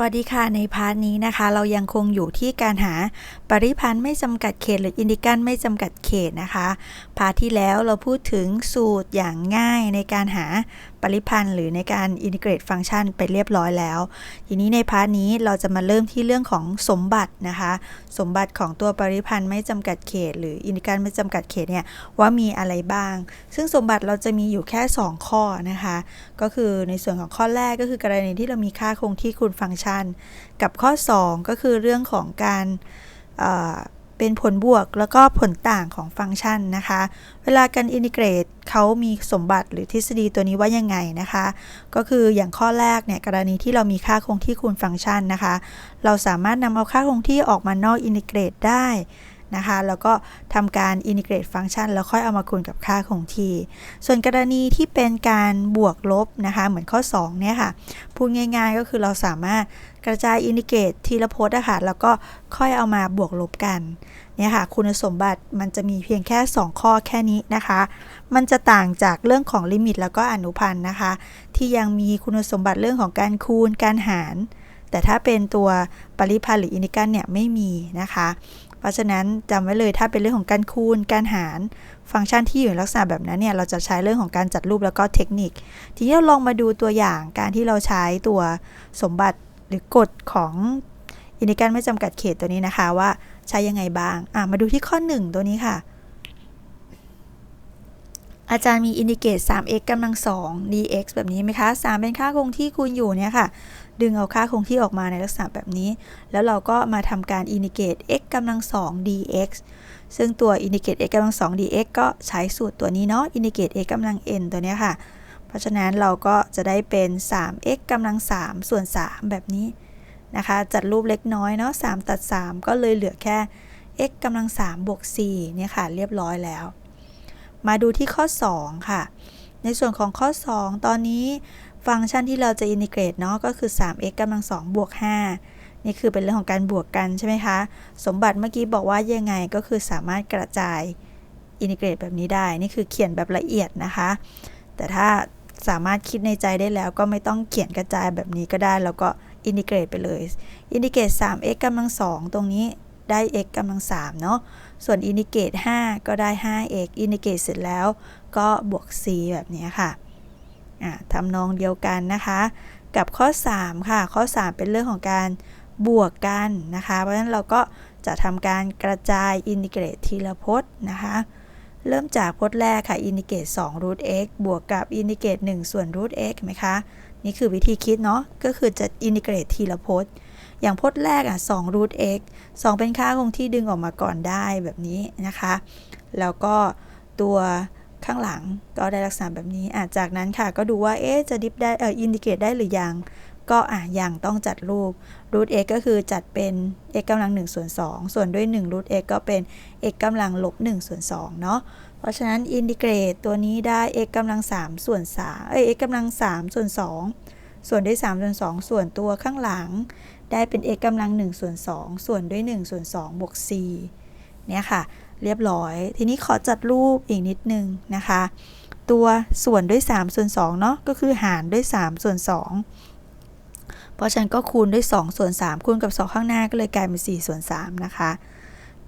วัสดีค่ะในพาร์ทนี้นะคะ เรายังคงอยู่ที่การหาปริพันธ์ไม่จำกัดเขตหรืออินดิกันไม่จำกัดเขตนะคะ พาร์ทที่แล้วเราพูดถึงสูตรอย่างง่ายในการหาปริพันธ์หรือในการอินทิเกรตฟังก์ชันไปเรียบร้อยแล้ว ทีนี้ในพาร์ทนี้เราจะมาเริ่มที่เรื่องของสมบัตินะคะ สมบัติของตัวปริพันธ์ไม่จำกัดเขต หรืออินดิกันไม่จำกัดเขตเนี่ยว่ามีอะไรบ้าง ซึ่งสมบัติเราจะมีอยู่แค่ 2 ข้อนะคะ ก็คือในส่วนของข้อแรกก็คือกรณีที่เรามีค่าคงที่คูณฟังก์ชันกับข้อ 2 ก็คือเรื่องของการเเป็นผลบวกแล้วก็ผลต่างของฟังก์ชันนะคะ เวลาการอินทิเกรตเขามีสมบัติหรือทฤษฎีตัวนี้ว่ายังไงนะคะ ก็คืออย่างข้อแรกเนี่ยกรณีที่เรามีค่าคงที่คูณฟังก์ชันนะคะ เราสามารถนำเอาค่าคงที่ออกมานอกอินทิเกรตได้ นะคะ แล้วก็ทำการอินทิเกรตฟังก์ชันแล้วค่อยเอามาคูณกับค่าคงที่ ส่วนกรณีที่เป็นการบวกลบนะคะ เหมือนข้อ 2 เนี่ยค่ะ พูดง่ายๆก็คือเราสามารถกระจายอินทิเกรตทีละพจน์นะคะแล้วก็ค่อยเอามาบวกลบกัน เนี่ยค่ะ คุณสมบัติมันจะมีเพียงแค่ 2 ข้อแค่นี้นะคะ มันจะต่างจากเรื่องของลิมิตแล้วก็อนุพันธ์นะคะ ที่ยังมีคุณสมบัติเรื่องของการคูณ การหารแต่ถ้าเป็นตัวปริพันธ์หรืออินทิกันเนี่ยไม่มีนะคะ เพราะฉะนั้นจำไว้เลยถ้าเป็นเรื่องของการคูณ การหาร ฟังก์ชันที่อยู่ในลักษณะแบบนั้นเนี่ยเราจะใช้เรื่องของการจัดรูปแล้วก็เทคนิค ทีนี้เราลองมาดูตัวอย่างการที่เราใช้ตัวสมบัติหรือกฎของอินดิการไม่จำกัดเขตตัวนี้นะคะว่าใช้ยังไงบ้าง อะมาดูที่ข้อ 1 ตัวนี้ค่ะ อาจารย์มีอินดิเกต 3x กำลัง 2 dx แบบนี้ไหมคะ 3 เป็นค่าคงที่คูณอยู่เนี่ยค่ะ ดึงเอาค่าคงที่ออกมาในลักษณะแบบนี้ แล้วเราก็มาทำการอินดิเกต x กำลัง 2 dx ซึ่งตัวอินดิเกต x กำลัง 2 dx ก็ใช้สูตรตัวนี้เนาะ อินดิเกต x กำลัง n ตัวนี้ค่ะ เพราะฉะนั้นเราก็จะได้เป็น 3x กำลัง 3 ส่วน 3 แบบนี้นะคะ จัดรูปเล็กน้อยเนาะ 3 ตัด 3 ก็เลยเหลือแค่ x กำลัง 3 บวก 4 เนี่ยค่ะ เรียบร้อยแล้ว มาดูที่ข้อ 2 ค่ะ ในส่วนของข้อ 2 ตอนนี้ฟังก์ชันที่เราจะอินทิเกรตเนาะก็คือ 3x กำลัง2บวก 5 นี่คือเป็นเรื่องของการบวกกันใช่ไหมคะ สมบัติเมื่อกี้บอกว่ายังไงก็คือสามารถกระจายอินทิเกรตแบบนี้ได้ นี่คือเขียนแบบละเอียดนะคะ แต่ถ้าสามารถคิดในใจได้แล้วก็ไม่ต้องเขียนกระจายแบบนี้ก็ได้ แล้วก็อินทิเกรตไปเลย อินทิเกรต 3x กำลัง2ตรงนี้ได้ x กำลัง3เนาะ ส่วนอินทิเกรต5ก็ได้ 5x อินทิเกรตเสร็จแล้วก็บวก c แบบนี้ค่ะทำนองเดียวกันนะคะ กับข้อ 3 ค่ะ ข้อ 3 เป็นเรื่องของการบวกกันนะคะ เพราะฉะนั้นเราก็จะทำการกระจายอินทิเกรตทีละพจน์นะคะ เริ่มจากพจน์แรกค่ะอินทิเกรต2 root x บวกกับอินทิเกรต1ส่วน root x ไหมคะ นี่คือวิธีคิดเนาะ ก็คือจะอินทิเกรตทีละพจน์ อย่างพจน์แรกอะ2 root x 2 เป็นค่าคงที่ดึงออกมาก่อนได้แบบนี้นะคะ แล้วก็ตัวข้างหลังก็ได้ลักษณะแบบนี้อะจากนั้นค่ะก็ดูว่าเอ๊ะจะดิฟได้เอออินดิเกตได้หรือยัง ก็อะยังต้องจัดรูป root x ก็คือจัดเป็น x กำลัง1ส่วน2ส่วนด้วย1 root x ก็เป็น x กำลังลบ1ส่วน2เนาะเพราะฉะนั้นอินดิเกรตตัวนี้ได้ x กำลัง3ส่วน3เอ้ย x กำลัง3ส่วน2 ส่วนด้วย3ส่วน2ส่วนตัวข้างหลัง ได้เป็น x กำลัง1ส่วน2ส่วนด้วย1ส่วน2บวก c เนี่ยค่ะ เรียบร้อย ทีนี้ขอจัดรูปอีกนิดนึงนะคะ ตัวส่วนด้วย3ส่วน2เนาะก็คือหารด้วย3ส่วน2เพราะฉันก็คูณด้วย2ส่วน3คูณกับ 2 ข้างหน้าก็เลยกลายเป็น4ส่วน3นะคะ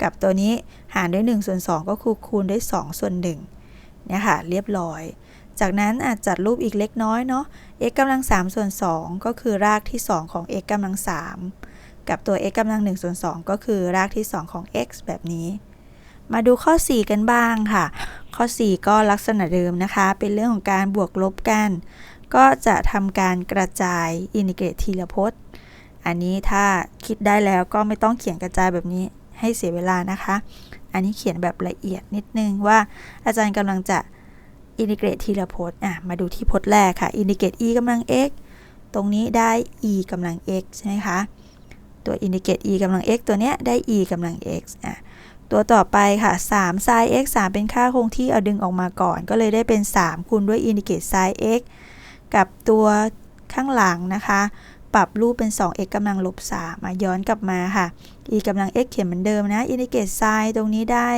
กับตัวนี้หารด้วย1ส่วน2ก็คือคูณด้วย2ส่วน1เนี่ยค่ะ เรียบร้อย จากนั้นอาจจัดรูปอีกเล็กน้อยเนาะ x กำลัง3ส่วน 2 ก็คือรากที่ 2 ของ x กำลัง3กับตัว x กำลัง1ส่วน2ก็คือรากที่ 2 ของ x แบบนี้ มาดูข้อ 4 กันบ้างค่ะ ข้อ 4 ก็ลักษณะเดิมนะคะ เป็นเรื่องของการบวกลบกัน ก็จะทำการกระจายอินทิเกรตทีละพจน์ อันนี้ถ้าคิดได้แล้วก็ไม่ต้องเขียนกระจายแบบนี้ให้เสียเวลานะคะ อันนี้เขียนแบบละเอียดนิดนึงว่าอาจารย์กำลังจะ อินทิเกรตทีละพจน์อะมาดูที่พจน์แรกค่ะอินทิเกรต e กำลัง x ตรงนี้ได้ e กำลัง x ใช่ไหมคะ ตัวอินทิเกรต e กำลัง x ตัวเนี้ยได้ e กำลัง x อะตัวต่อไปค่ะ3 sin x 3 เป็นค่าคงที่เอาดึงออกมาก่อน ก็เลยได้เป็น 3 คูณด้วยอินดิเกรต sin x กับตัวข้างหลังนะคะ ปรับรูปเป็น 2x กำลังลบ3มาย้อนกลับมาค่ะ e กำลัง x เขียนเหมือนเดิมนะ อินดิเกรต sin ตรงนี้ได้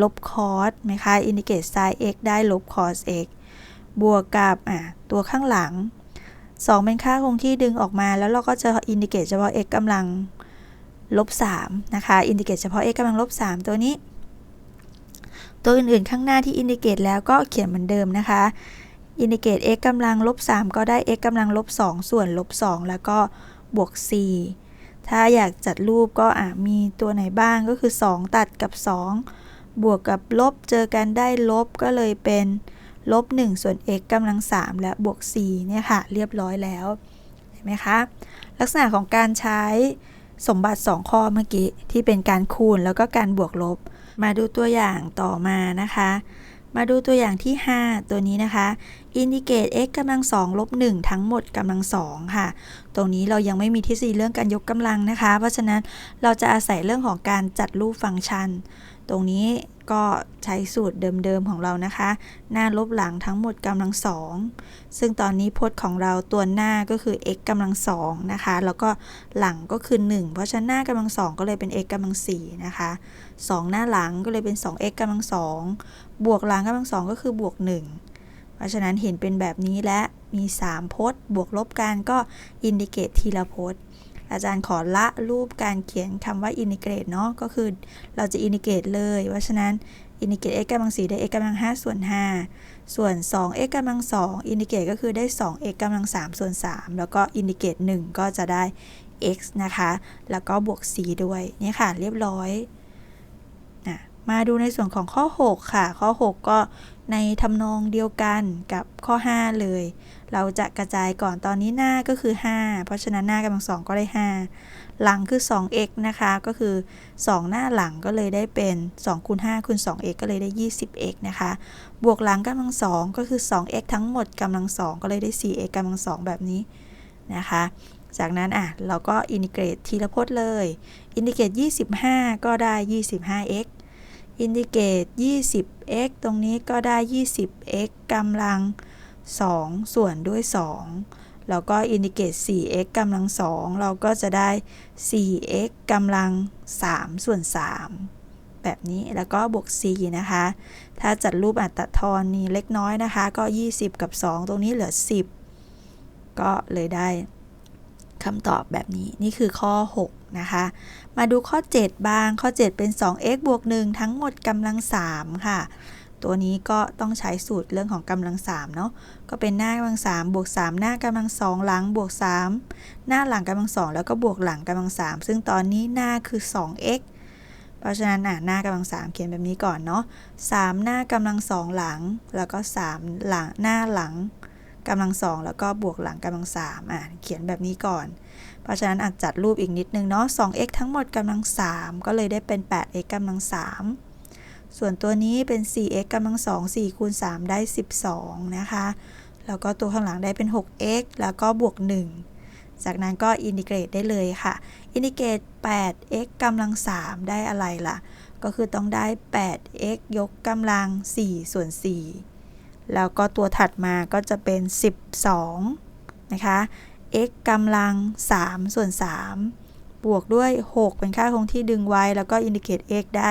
ลบ cos ไหมคะอินดิเกต sin x ได้ลบ cos x บวกกับอะตัวข้างหลัง 2 เป็นค่าคงที่ดึงออกมาแล้วเราก็จะอินดิเกตเฉพาะ x กำลังลบ3นะคะอินดิเกตเฉพาะ x กำลังลบ3ตัวนี้ ตัวอื่นๆข้างหน้าที่อินดิเกตแล้วก็เขียนเหมือนเดิมนะคะอินดิเกต x กำลังลบ3ก็ได้ x กำลังลบ2ส่วนลบ2แล้วก็บวก 4 ถ้าอยากจัดรูปก็อะมีตัวไหนบ้างก็คือ 2 ตัดกับ 2 บวกกับลบเจอกันได้ลบก็เลยเป็นลบ1ส่วน x กำลัง 3 และบวก4เนี่ยค่ะ เรียบร้อยแล้วเห็นไหมคะลักษณะของการใช้สมบัติ 2 ข้อเมื่อกี้ ที่เป็นการคูณแล้วก็การบวกลบ มาดูตัวอย่างต่อมานะคะ มาดูตัวอย่างที่ 5 ตัวนี้นะคะ indicate x กำลัง2ลบ1ทั้งหมดกำลัง2ค่ะ ตรงนี้เรายังไม่มีทฤษฎีเรื่องการยกกำลังนะคะ เพราะฉะนั้นเราจะอาศัยเรื่องของการจัดรูปฟังก์ชัน ตรงนี้ก็ใช้สูตรเดิมๆของเรานะคะ หน้าลบหลังทั้งหมดกำลังสองซึ่งตอนนี้พจน์ของเราตัวหน้าก็คือ x กำลังสองนะคะ แล้วก็หลังก็คือ 1 เพราะฉะนั้นหน้ากำลังสองก็เลยเป็น x กำลังสี่นะคะ2 หน้าหลังก็เลยเป็น 2x กำลังสองบวกหลังกำลังสองก็คือบวก 1 เพราะฉะนั้นเห็นเป็นแบบนี้และมี 3 พจน์ บวกลบกันก็อินดิเกตทีละพจน์ อาจารย์ขอละรูปการเขียนคำว่าอินดิเกรตเนาะก็คือเราจะอินดิเกตเลย เพราะฉะนั้นอินดิเกต x กำลัง4ได้ x กำลัง5ส่วน 5 ส่วน 2x กำลัง2อินดิเกตก็คือได้ 2x กำลัง3ส่วน 3 แล้วก็อินดิเกต1ก็จะได้ x นะคะ แล้วก็บวก c ด้วย นี่ค่ะ เรียบร้อยนะมาดูในส่วนของข้อ 6 ค่ะ ข้อ 6 ก็ในทำนองเดียวกันกับข้อ 5 เลย เราจะกระจายก่อนตอนนี้หน้าก็คือ 5 เพราะฉะนั้นหน้ากำลังสองก็ได้ 5 หลังคือ 2x นะคะ ก็คือ 2 หน้าหลังก็เลยได้เป็น2คูณ5คูณ 2x ก็เลยได้ 20x นะคะ บวกหลังกำลังสองก็คือ 2x ทั้งหมดกำลังสองก็เลยได้ 4x กำลังสองแบบนี้นะคะ จากนั้นอะเราก็อินทิเกรตทีละพจน์เลย อินทิเกรต 25 ก็ได้ 25x อินดิเกรต 20x ตรงนี้ก็ได้ 20x กำลัง2 ส่วนด้วย 2 แล้วก็อินดิเกต 4x กำลัง 2 เราก็จะได้ 4x กำลัง 3 ส่วน 3 แบบนี้แล้วก็บวก c นะคะ ถ้าจัดรูปอัตทอนนี้เล็กน้อยนะคะ ก็ 20 กับ 2 ตรงนี้เหลือ 10 ก็เลยได้คำตอบแบบนี้นี่คือข้อ 6 นะคะ มาดูข้อ 7 บ้างข้อ 7 เป็น 2x บวก 1 ทั้งหมดกำลัง 3 ค่ะ ตัวนี้ก็ต้องใช้สูตรเรื่องของกำลัง3เนาะก็เป็นหน้ากำลัง3บวก3หน้ากำลัง2หลังบวก 3 หน้าหลังกำลัง2แล้วก็บวกหลังกำลัง3ซึ่งตอนนี้หน้าคือ 2x เพราะฉะนั้นอะหน้ากำลัง3เขียนแบบนี้ก่อนเนาะ3หน้ากำลัง2หลัง แล้วก็3หลังหน้าหลังกำลัง2แล้วก็บวกหลังกำลัง3อะเขียนแบบนี้ก่อน เพราะฉะนั้นอาจจัดรูปอีกนิดนึงเนาะ 2x ทั้งหมดกำลัง3ก็เลยได้เป็น 8x กำลัง3 ส่วนตัวนี้เป็น 4x กำลัง2 4คูณ3ได้ 12 นะคะ แล้วก็ตัวข้างหลังได้เป็น 6x แล้วก็บวก 1 จากนั้นก็อินทิเกรตได้เลยค่ะ อินทิเกรต 8x กำลัง 3 ได้อะไรล่ะ ก็คือต้องได้ 8x ยกกำลัง 4 ส่วน 4 แล้วก็ตัวถัดมาก็จะเป็น 12 นะคะ x กำลัง 3 ส่วน 3 บวกด้วย 6 เป็นค่าคงที่ดึงไว้ แล้วก็อินดิเกต x ได้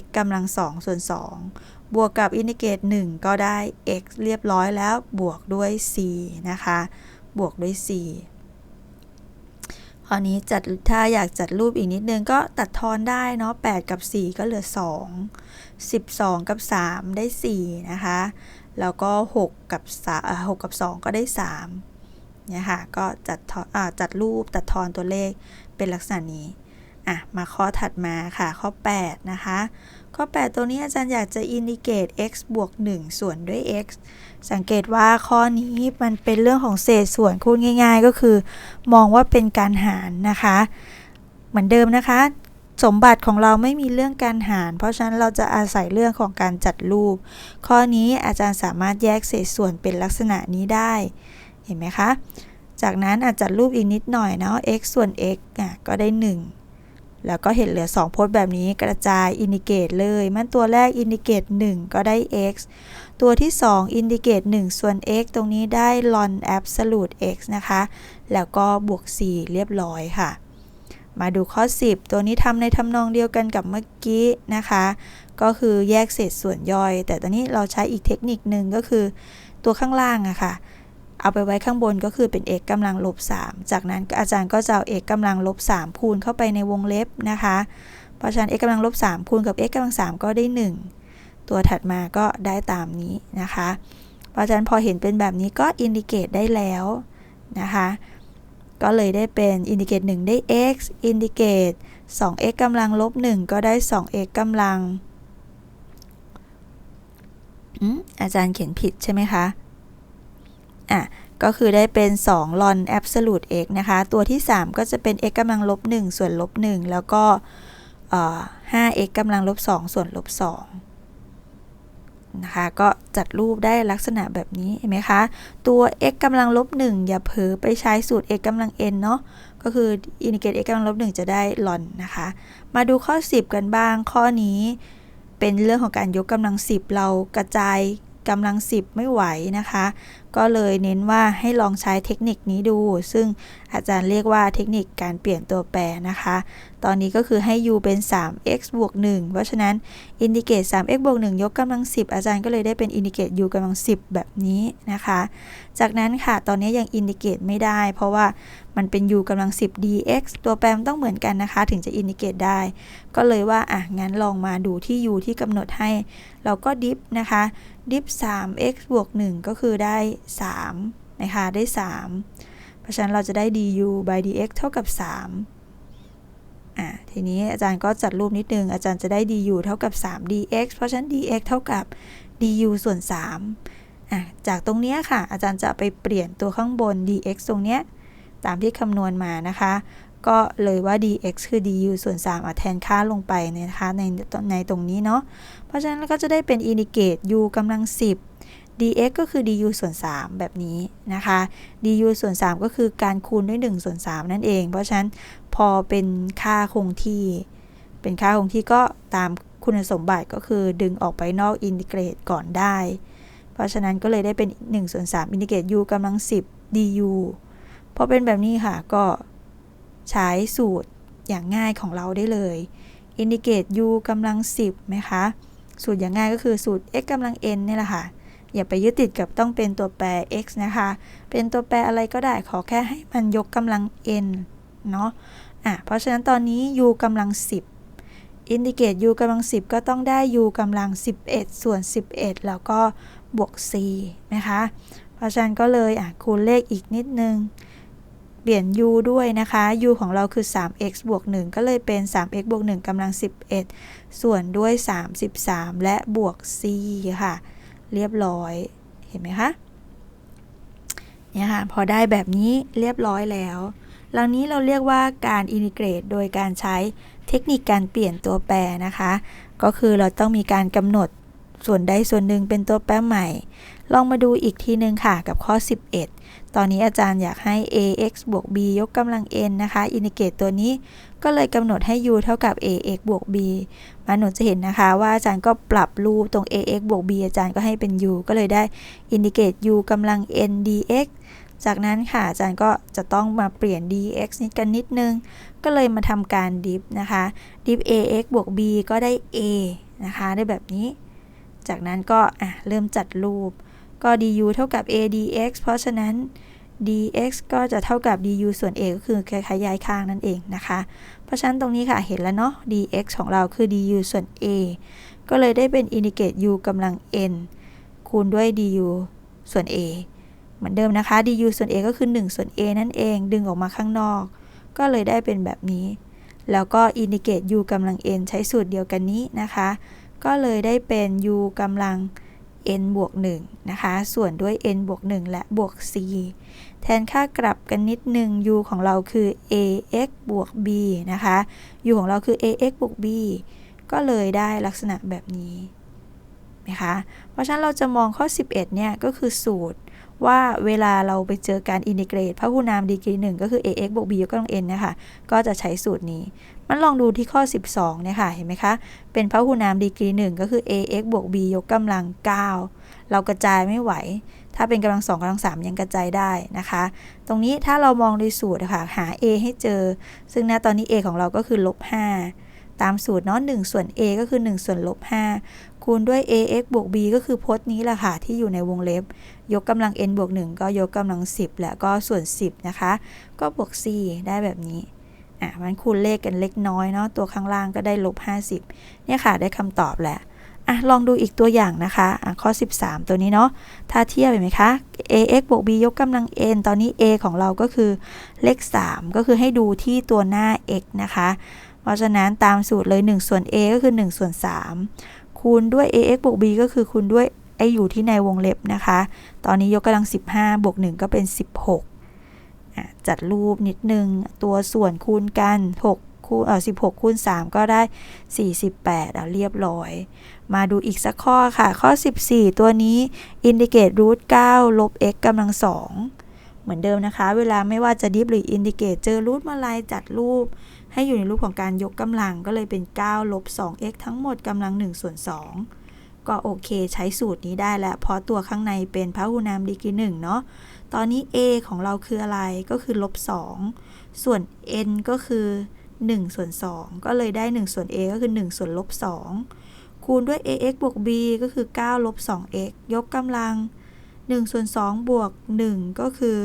x กำลัง2ส่วน2บวกกับอินดิเกต1ก็ได้ x เรียบร้อยแล้วบวกด้วย c นะคะ บวกด้วย c คราวนี้จัดถ้าอยากจัดรูปอีกนิดนึงก็ตัดทอนได้เนาะ8กับ 4 ก็เหลือ 2 12 กับ 3 ได้ 4 นะคะ แล้วก็ 6 กับ3 6กับ 2 ก็ได้3เนี่ยค่ะ ก็จัดจัดรูปตัดทอนตัวเลขเป็นลักษณะนี้ อะมาข้อถัดมาค่ะข้อ 8 นะคะ ข้อ 8 ตัวนี้อาจารย์อยากจะอินดิเกต x บวก 1 ส่วนด้วย x สังเกตว่าข้อนี้มันเป็นเรื่องของเศษส่วนคูณง่าย ๆ ก็คือ มองว่าเป็นการหารนะคะ เหมือนเดิมนะคะ สมบัติของเราไม่มีเรื่องการหาร เพราะฉะนั้นเราจะอาศัยเรื่องของการจัดรูป ข้อนี้อาจารย์สามารถแยกเศษส่วนเป็นลักษณะนี้ได้ เห็นไหมคะ จากนั้นอาจจัดรูปอีกนิดหน่อยเนาะ x ส่วน x อะก็ได้ 1 แล้วก็เห็นเหลือ2พจน์แบบนี้กระจายอินดิเกตเลย มันตัวแรกอินดิเกต1ก็ได้ x ตัวที่ 2 อินดิเกต1ส่วน x ตรงนี้ได้ ln absolute x นะคะ แล้วก็บวก 4 เรียบร้อยค่ะ มาดูข้อ 10 ตัวนี้ทำในทำนองเดียวกันกับเมื่อกี้นะคะ ก็คือแยกเศษส่วนย่อย แต่ตอนนี้เราใช้อีกเทคนิคหนึ่งก็คือ ตัวข้างล่างอะค่ะ เอาไปไว้ข้างบนก็คือเป็น x กำลังลบ3จากนั้นอาจารย์ก็จะเอา x กำลังลบ3คูณเข้าไปในวงเล็บนะคะ เพราะฉะนั้น x กำลังลบ3คูณกับ x กำลัง3ก็ได้ 1 ตัวถัดมาก็ได้ตามนี้นะคะ เพราะฉะนั้นพอเห็นเป็นแบบนี้ก็อินดิเกตได้แล้วนะคะ ก็เลยได้เป็นอินดิเกต1ได้ x อินดิเกต 2x กำลังลบ1ก็ได้ 2x กำลังอาจารย์เขียนผิดใช่ไหมคะ อะก็คือได้เป็น2 ln absolute x นะคะ ตัวที่ 3 ก็จะเป็น x กำลังลบ1ส่วนลบ1แล้วก็ 5x กำลังลบ2ส่วนลบ2นะคะ ก็จัดรูปได้ลักษณะแบบนี้ เห็นไหมคะ ตัว x กำลังลบ1อย่าเผลอไปใช้สูตร x กำลัง n เนาะ ก็คืออินดิเกต x กำลังลบ1จะได้ ln นะคะ มาดูข้อ 10 กันบ้าง ข้อนี้เป็นเรื่องของการยกกำลัง 10 เรากระจายกำลัง 10 ไม่ไหวนะคะ ก็เลยเน้นว่าให้ลองใช้เทคนิคนี้ดู ซึ่งอาจารย์เรียกว่าเทคนิคการเปลี่ยนตัวแปรนะคะ ตอนนี้ก็คือให้ u เป็น 3x บวก1เพราะฉะนั้นอินดิเกต 3x บวก1ยกกำลัง 10 อาจารย์ก็เลยได้เป็นอินดิเกต u กำลัง 10 แบบนี้นะคะ จากนั้นค่ะตอนนี้ยังอินดิเกตไม่ได้ เพราะว่ามันเป็น u กำลัง 10 dx ตัวแปรมันต้องเหมือนกันนะคะ ถึงจะอินดิเกตได้ ก็เลยว่าอะงั้นลองมาดูที่ u ที่กำหนดให้ เราก็ดิฟนะคะดิฟ 3x บวก1ก็คือได้3นะคะได้ 3 เพราะฉะนั้นเราจะได้ du by dx เท่ากับ 3อะทีนี้อาจารย์ก็จัดรูปนิดนึง อาจารย์จะได้ du เท่ากับ 3 dx เพราะฉะนั้น dx เท่ากับ du ส่วน3อะจากตรงนี้ค่ะ อาจารย์จะไปเปลี่ยนตัวข้างบน dx ตรงเนี้ยตามที่คำนวณมานะคะ ก็เลยว่า dx คือ du ส่วน3อะแทนค่าลงไปนะคะในในตรงนี้เนาะ เพราะฉะนั้นก็จะได้เป็นอินดิเกต u กำลัง 10 dx ก็คือ du ส่วน 3 แบบนี้นะคะ du ส่วน 3 ก็คือการคูณด้วย1ส่วน3นั่นเอง เพราะฉะนั้นพอเป็นค่าคงที่ เป็นค่าคงที่ก็ตามคุณสมบัติก็คือดึงออกไปนอกอินทิเกรตก่อนได้ เพราะฉะนั้นก็เลยได้เป็น1ส่วน3อินทิเกรต u กำลัง 10 du พอเป็นแบบนี้ค่ะก็ใช้สูตรอย่างง่ายของเราได้เลยอินดิเกรต u กำลัง 10ไหมคะ สูตรอย่างง่ายก็คือสูตร x กำลัง n นี่แหละค่ะ อย่าไปยึดติดกับต้องเป็นตัวแปร x นะคะ เป็นตัวแปรอะไรก็ได้ขอแค่ให้มันยกกำลัง n เนาะอะเพราะฉะนั้นตอนนี้ u กำลัง 10 อินดิเกต u กำลัง 10 ก็ต้องได้ u กำลัง 11 ส่วน 11 แล้วก็บวก c นะคะ เพราะฉะนั้นก็เลยอะคูณเลขอีกนิดนึง เปลี่ยน u ด้วยนะคะ u ของเราคือ 3x บวก 1 ก็เลยเป็น 3x บวก 1กำลัง 11 ส่วนด้วย 33 และบวก c ค่ะ เรียบร้อย เห็นไหมคะ เนี่ยค่ะ พอได้แบบนี้เรียบร้อยแล้วเหล่านี้เราเรียกว่าการอินทิเกรตโดยการใช้เทคนิคการเปลี่ยนตัวแปรนะคะ ก็คือเราต้องมีการกำหนด ส่วนใดส่วนหนึ่งเป็นตัวแปรใหม่ ลองมาดูอีกทีหนึ่งค่ะกับข้อ 11 ตอนนี้อาจารย์อยากให้ ax บวก b ยกกำลัง n นะคะ อินดิเกตตัวนี้ก็เลยกำหนดให้ u เท่ากับ ax บวก b มาหนูจะเห็นนะคะว่าอาจารย์ก็ปรับรูปตรง ax บวก b อาจารย์ก็ให้เป็น u ก็เลยได้อินดิเกต u กำลัง n dx จากนั้นค่ะอาจารย์ก็จะต้องมาเปลี่ยน dx นิดกันนิดนึง ก็เลยมาทำการดิฟนะคะ ดิฟ ax บวก b ก็ได้ a นะคะ ได้แบบนี้ จากนั้นก็อะเริ่มจัดรูป ก็ du เท่ากับ a dx เพราะฉะนั้น dx ก็จะเท่ากับ du ส่วน a ก็คือคล้ายๆย้ายข้างนั่นเองนะคะ เพราะฉะนั้นตรงนี้ค่ะเห็นแล้วเนาะ dx ของเราคือ du ส่วน a ก็เลยได้เป็นอินดิเกต u กำลัง n คูณด้วย du ส่วน a เหมือนเดิมนะคะ du ส่วน a ก็คือ 1 ส่วน a นั่นเอง ดึงออกมาข้างนอก ก็เลยได้เป็นแบบนี้ แล้วก็อินดิเกต u กำลัง n ใช้สูตรเดียวกันนี้นะคะ ก็เลยได้เป็น u กำลัง n บวก1นะคะ ส่วนด้วย n บวก1และบวก c แทนค่ากลับกันนิดนึง u ของเราคือ ax บวก b นะคะ u ของเราคือ ax บวก b ก็เลยได้ลักษณะแบบนี้นะคะ เพราะฉะนั้นเราจะมองข้อ 11 เนี่ย ก็คือสูตร ว่าเวลาเราไปเจอการอินทิเกรตพหุนามดีกรีหนึ่งก็คือ ax บวก b ยกกำลัง n นะคะ ก็จะใช้สูตรนี้ มันลองดูที่ข้อ 12เนี่ยค่ะ เห็นไหมคะ เป็นพหุนามดีกรีหนึ่งก็คือ ax บวก b ยกกำลัง 9 เรากระจายไม่ไหว ถ้าเป็นกำลังสองกำลังสามยังกระจายได้นะคะ ตรงนี้ถ้าเรามองในสูตรนะคะหา a ให้เจอ ซึ่งณตอนนี้ a ของเราก็คือลบ5ตามสูตรเนาะ1ส่วน a ก็คือ 1 ส่วนลบ5 คูณด้วย ax บวก b ก็คือพจน์นี้แหละค่ะ ที่อยู่ในวงเล็บ ยกกำลัง n บวก 1 ก็ยกกำลัง 10 แล้วก็ส่วน 10 นะคะ ก็บวก c ได้แบบนี้อะมันคูณเลขกันเล็กน้อยเนาะตัวข้างล่างก็ได้ลบ 50 เนี่ยค่ะได้คำตอบแหละอะลองดูอีกตัวอย่างนะคะอะข้อ 13 ตัวนี้เนาะถ้าเทียบเห็นไหมคะ ax บวก b ยกกำลัง n ตอนนี้ a ของเราก็คือเลข 3 ก็คือให้ดูที่ตัวหน้า x นะคะ เพราะฉะนั้นตามสูตรเลย 1 ส่วน a ก็คือ 1 ส่วน 3 คูณด้วย ax บวก b ก็คือคูณด้วยไออยู่ที่ในวงเล็บนะคะ ตอนนี้ยกกำลัง 15 บวก 1 ก็เป็น 16 จัดรูปนิดนึง ตัวส่วนคูณกัน 6 คูณเออ16 คูณ 3 ก็ได้ 48อะเรียบร้อย มาดูอีกสักข้อค่ะ ข้อ 14 ตัวนี้ indicate root 9ลบ x กำลัง 2 เหมือนเดิมนะคะ เวลาไม่ว่าจะดิฟหรือ indicate เจอรูทมาลายจัดรูป ให้อยู่ในรูปของการยกกำลังก็เลยเป็น9ลบ 2x ทั้งหมดกำลัง1ส่วน2ก็โอเคใช้สูตรนี้ได้แล้ว เพราะตัวข้างในเป็นพหุนามดีกรี1เนาะ ตอนนี้ a ของเราคืออะไรก็คือลบ 2 ส่วน n ก็คือ 1 ส่วน 2 ก็เลยได้ 1 ส่วน a ก็คือ 1 ส่วนลบ 2 คูณด้วย ax บวก b ก็คือ9ลบ 2x ยกกำลัง1ส่วน2บวก 1 ก็คือ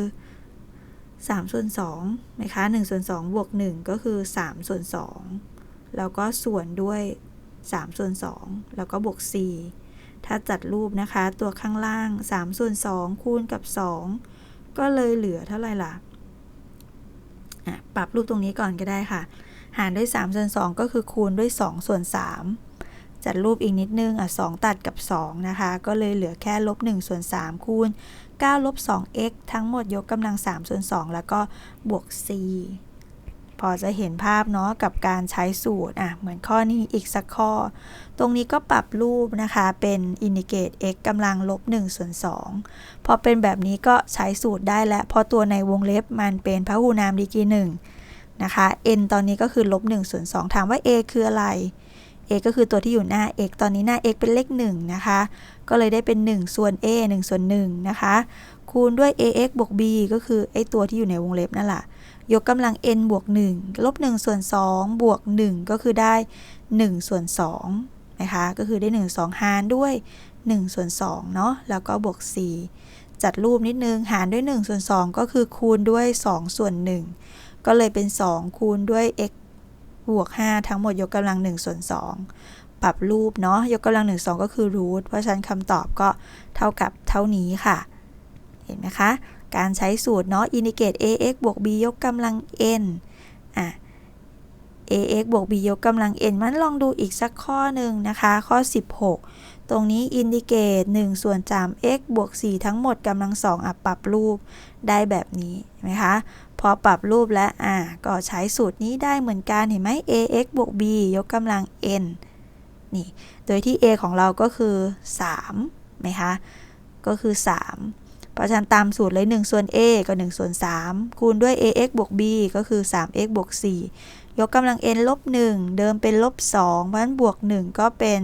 3 ส่วน2นะคะ1ส่วน2บวก 1 ก็คือ 3 ส่วน 2 แล้วก็ส่วนด้วย 3 ส่วน 2 แล้วก็บวก 4 ถ้าจัดรูปนะคะ ตัวข้างล่าง 3 ส่วน 2 คูณกับ 2 ก็เลยเหลือเท่าไหร่ล่ะ ปรับรูปตรงนี้ก่อนก็ได้ค่ะ หารด้วย 3 ส่วน 2 ก็คือคูณด้วย 2 ส่วน 3 จัดรูปอีกนิดนึงอะ2ตัดกับ 2 นะคะ ก็เลยเหลือแค่ลบ1ส่วน3คูณ9ลบ 2x ทั้งหมดยกกำลัง3ส่วน2แล้วก็บวก c พอจะเห็นภาพเนาะกับการใช้สูตรอะเหมือนข้อนี้อีกสักข้อ ตรงนี้ก็ปรับรูปนะคะเป็น indicate x กำลังลบ1ส่วน2พอเป็นแบบนี้ก็ใช้สูตรได้แล้วพราะตัวในวงเล็บมันเป็นพหุนามดีกรี1นะคะ n ตอนนี้ก็คือลบ1ส่วน2ถามว่า a คืออะไร a ก็คือตัวที่อยู่หน้า x ตอนนี้หน้า x เป็นเลข1นะคะ ก็เลยได้เป็น 1 ส่วน a 1ส่วน1นะคะ คูณด้วย ax บวก b ก็คือไอตัวที่อยู่ในวงเล็บนั่นแหละ ยกกำลัง n บวก1ลบ1ส่วน2บวก 1 ก็คือได้ 1 ส่วน2นะคะ ก็คือได้ 1 2 หารด้วย 1 ส่วน2เนาะ แล้วก็บวก 4 จัดรูปนิดนึง หารด้วย 1 ส่วน 2 ก็คือคูณด้วย 2 ส่วน 1 ก็เลยเป็น 2 คูณด้วย x บวก 5 ทั้งหมดยกกำลัง1ส่วน2ปรับรูปเนาะยกกำลัง1 2 ก็คือรูทเพราะฉะนั้นคำตอบก็เท่ากับเท่านี้ค่ะ เห็นไหมคะ การใช้สูตรเนาะ indicate ax บวก b ยกกำลัง n อะ ax บวก b ยกกำลัง n มันลองดูอีกสักข้อหนึ่งนะคะ ข้อ 16 ตรงนี้ indicate 1ส่วน 3x บวก 4 ทั้งหมดกำลัง2อะปรับรูปได้แบบนี้เห็นไหมคะ พอปรับรูปแล้วอะก็ใช้สูตรนี้ได้เหมือนกันเห็นไหม ax บวก b ยกกำลัง n นี่ โดยที่ a ของเราก็คือ3ไหมคะ ก็คือ 3 เพราะฉะนั้นตามสูตรเลย 1 ส่วน a ก็1ส่วน 3 คูณด้วย ax บวก b ก็คือ 3x บวก 4 ยกกำลัง n ลบ 1 เดิมเป็นลบ 2 เพราะฉะนั้นบวก 1 ก็เป็น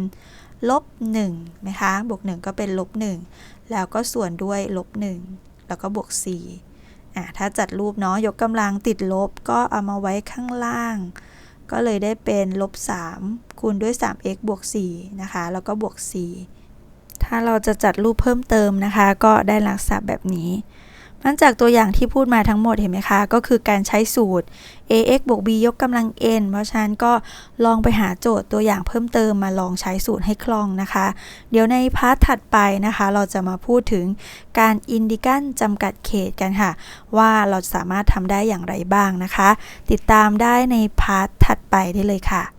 ลบ1นะคะ บวก 1 ก็เป็นลบ 1 แล้วก็ส่วนด้วยลบ 1 แล้วก็บวก 4 อะถ้าจัดรูปเนาะยกกำลังติดลบก็เอามาไว้ข้างล่าง ก็เลยได้เป็นลบ3คูณด้วย 3x บวก4นะคะ แล้วก็บวก4ถ้าเราจะจัดรูปเพิ่มเติมนะคะ ก็ได้ลักษณะแบบนี้ มันจากตัวอย่างที่พูดมาทั้งหมดเห็นไหมคะ ก็คือการใช้สูตร ax บวก b ยกกำลัง n เพราะฉะนั้นก็ลองไปหาโจทย์ตัวอย่างเพิ่มเติมมาลองใช้สูตรให้คล่องนะคะ เดี๋ยวในพาร์ทถัดไปนะคะ เราจะมาพูดถึงการอินดิกันจำกัดเขตกันค่ะ ว่าเราสามารถทำได้อย่างไรบ้างนะคะ ติดตามได้ในพาร์ทถัดไปได้เลยค่ะ